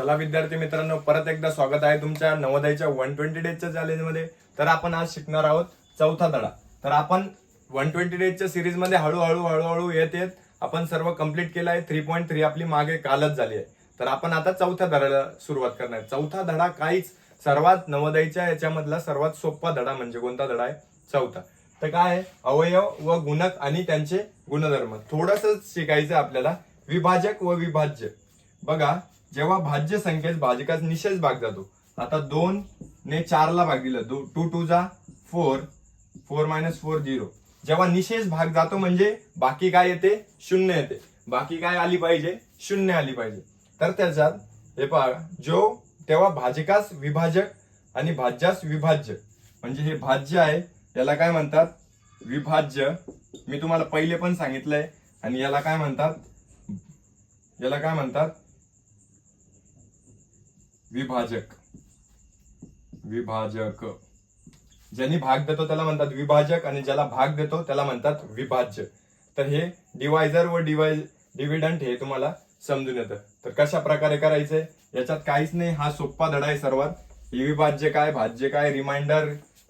चला विद्यार्थी मित्रांनो परत एकदा स्वागत आहे तुमच्या नवोदयच्या वन ट्वेंटी डेजच्या चॅलेंजमध्ये तर आपण आज शिकणार आहोत चौथा धडा. तर आपण वन ट्वेंटी डेजच्या सिरीजमध्ये हळूहळू हळूहळू येत येत आपण सर्व कंप्लीट केलं आहे. थ्री पॉईंट थ्री आपली मागे कालच झाली आहे. तर आपण आता चौथ्या धड्याला सुरुवात करणार आहे. चौथा धडा काहीच सर्वात नवोदयच्या याच्यामधला सर्वात सोपा धडा म्हणजे कोणता धडा आहे? चौथा. तर काय आहे? अवयव व गुणक आणि त्यांचे गुणधर्म. थोडस शिकायचं आहे आपल्याला. विभाजक व विभाज्य. बघा जेव्हा भाज्य संख्येस भाजकास निशेष भाग जातो. आता दोन ने चारला भाग दिला. टू टू जा four four minus four zero जेव्हा निशेष भाग जातो म्हणजे बाकी काय येते? शून्य येते. बाकी काय आली पाहिजे? शून्य आली पाहिजे. तर त्याच्यात हे पहा जो तेव्हा भाजकास विभाजक आणि भाज्यास विभाज्य म्हणजे हे भाज्य आहे याला काय म्हणतात? विभाज्य. मी तुम्हाला पहिले पण सांगितलंय आणि याला काय म्हणतात? याला काय म्हणतात? विभाजक. विभाजक. ज्यांनी भाग देतो त्याला म्हणतात विभाजक आणि ज्याला भाग देतो त्याला म्हणतात विभाज्य. तर हे डिवायझर व डिवाय डिव्हिडंट हे तुम्हाला समजून येतं. तर कशा प्रकारे करायचंय याच्यात काहीच नाही. हा सोप्पा धडा आहे सर्वात. विभाज्य काय? भाज्य काय? रिमाइंडर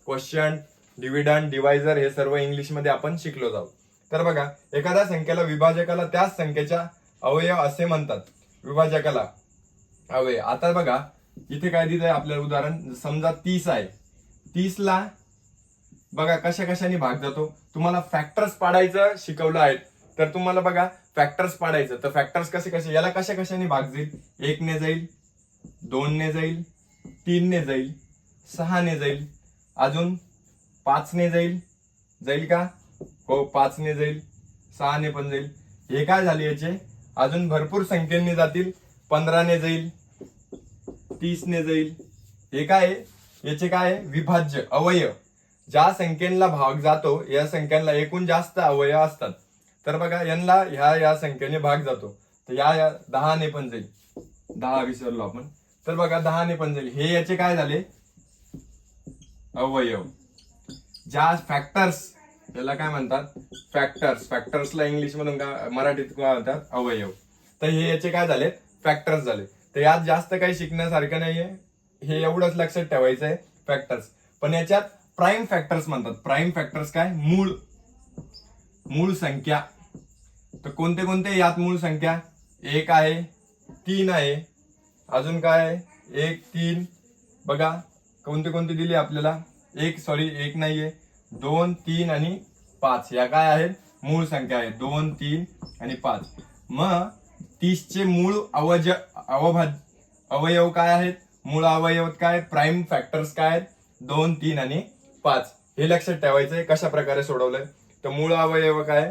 क्वेश्चन डिव्हिडंट डिवायझर हे सर्व इंग्लिशमध्ये आपण शिकलो जाऊ. तर बघा एखाद्या संख्येला विभाजकाला त्याच संख्येच्या अवयव असे म्हणतात. विभाजकाला. अवे आता बघा इथे काय दिलंय आपल्याला उदाहरण? समजा तीस आहे. तीसला बघा कशा कशाने भाग जातो? तुम्हाला फॅक्टर्स पाडायचं शिकवलं आहे. तर तुम्हाला बघा फॅक्टर्स पाडायचं. तर फॅक्टर्स कसे कसे याला कशा कशाने भाग जाईल? एक ने जाईल दोन ने जाईल तीन ने जाईल सहा ने जाईल अजून पाच ने जाईल. जाईल का? हो पाच ने जाईल सहा ने पण जाईल. हे काय झाले याचे? अजून भरपूर संख्येने जातील पंधराने जाईल तीसने जाईल. हे काय याचे काय विभाज्य अवयव. ज्या संख्येला भाग जातो या संख्यांना एकूण जास्त अवयव असतात. तर बघा यांना ह्या या संख्येने भाग जातो. तर या या दहाने पण जाईल. दहा विसरलो आपण. तर बघा दहाने पण जाईल. हे याचे काय झाले? अवयव. ज्या फॅक्टर्स त्याला काय म्हणतात? फॅक्टर्स फॅक्टर्सला इंग्लिश मधून का मराठीत काय म्हणतात? अवयव. तर हे याचे काय झाले? फॅक्टर्स झाले. तर यात जास्त काही शिकण्यासारखं नाहीये. हे एवढंच लक्षात ठेवायचं आहे फॅक्टर्स पण याच्यात प्राईम फॅक्टर्स म्हणतात. प्राईम फॅक्टर्स काय? मूळ. मूळ संख्या. तर कोणते कोणते यात मूळ संख्या? एक आहे तीन आहे. अजून काय? आहे एक तीन. बघा कोणते कोणते दिले आपल्याला? एक सॉरी एक नाहीये. दोन तीन आणि पाच. या काय आहेत? मूळ संख्या आहे दोन तीन आणि पाच. मग तीसचे मूळ अवज अवभाज अवयव काय आहेत? मूळ अवयव काय? प्राईम फॅक्टर्स काय आहेत? दोन तीन आणि पाच. हे लक्षात ठेवायचंय कशा प्रकारे सोडवलंय? तर मूळ अवयव काय?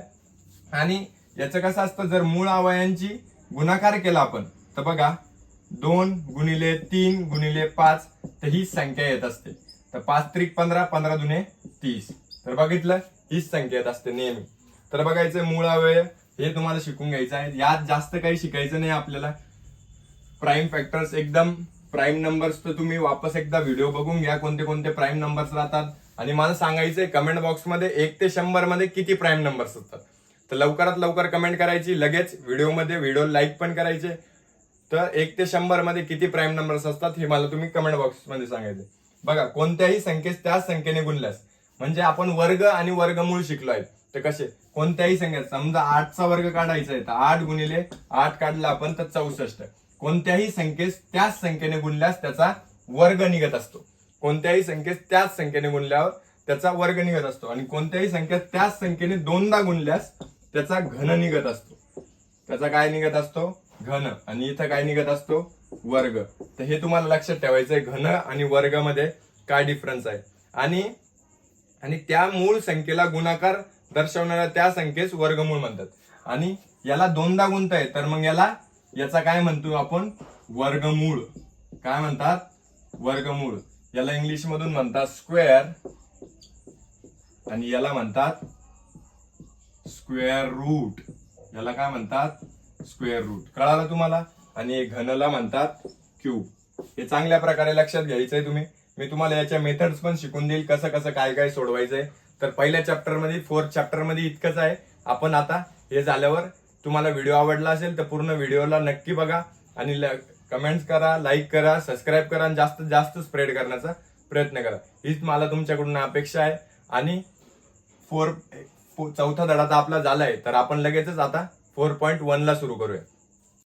आणि याचं कसं असतं जर मूळ अवयांची गुणाकार केला आपण तर बघा दोन गुणिले तीन गुणिले पाच तर ही संख्या येत असते. तर पाच त्रिक पंधरा पंधरा दुने तीस. तर बघितलं हीच संख्या येत असते नेहमी. तर बघायचं मूळ अवयव हे तुम्हाला शिकून घ्यायचं आहे. यात जास्त काही शिकायचं नाही आपल्याला. प्राईम फॅक्टर्स एकदम. प्राईम नंबर्स तर तुम्ही वापस एकदा व्हिडिओ बघून घ्या. कोणते कोणते प्राईम नंबर्स राहतात. आणि मला सांगायचंय कमेंट बॉक्समध्ये एक ते शंभरमध्ये किती प्राईम नंबर्स असतात तर लवकरात लवकर कमेंट करायची. लगेच व्हिडिओमध्ये व्हिडिओ लाईक पण करायचे. तर एक ते शंभरमध्ये किती प्राईम नंबर्स असतात हे मला तुम्ही कमेंट बॉक्समध्ये सांगायचे बघा कोणत्याही संख्येस त्याच संख्येने गुणल्यास म्हणजे आपण वर्ग आणि वर्गमूळ शिकलो आहे तर कसे? कोणत्याही संख्या समजा आठचा वर्ग काढायचा आहे तर आठ गुणिले आठ काढला आपण तर चौसष्ट. कोणत्याही संख्येस त्याच संख्येने गुणल्यास त्याचा वर्ग निघत असतो. कोणत्याही संख्येस त्याच संख्येने गुणल्यावर त्याचा वर्ग निघत असतो. आणि कोणत्याही संख्येत त्याच संख्येने दोनदा गुणल्यास त्याचा घन निघत असतो. त्याचा काय निघत असतो? घन. आणि इथं काय निघत असतो? वर्ग. तर हे तुम्हाला लक्षात ठेवायचं आहे घन आणि वर्गामध्ये काय डिफरन्स आहे? आणि आणि त्या मूळ संख्येला गुणाकार दर्शवणाऱ्या त्या संख्येस वर्गमूळ म्हणतात. आणि याला दोनदा गुणताय तर मग याला याचा काय म्हणतो आपण? वर्गमूळ. काय म्हणतात? वर्गमूळ. याला इंग्लिश मधून म्हणतात स्क्वेअर आणि याला म्हणतात स्क्वेअर रूट. याला काय म्हणतात? Square root. कळालं तुम्हाला? आणि घनला म्हणतात क्यूब हे चांगल्या प्रकारे लक्षात घ्यायचंय तुम्ही. मी तुम्हाला याच्या मेथड्स पण शिकून देईल कसं कसं काय काय सोडवायचंय. तर पहिल्या चॅप्टरमध्ये फोर्थ चॅप्टरमध्ये इतकंच आहे. आपण आता हे झाल्यावर तुम्हाला व्हिडिओ आवडला असेल तर पूर्ण व्हिडिओला नक्की बघा आणि ल- कमेंट्स करा लाईक करा सबस्क्राईब करा आणि जास्तीत जास्त स्प्रेड करण्याचा प्रयत्न करा. हीच मला तुमच्याकडून अपेक्षा आहे. आणि फोर चौथा धडा तर आपला झालाय. तर आपण लगेचच आता फोर पॉईंट वनला सुरू करूया.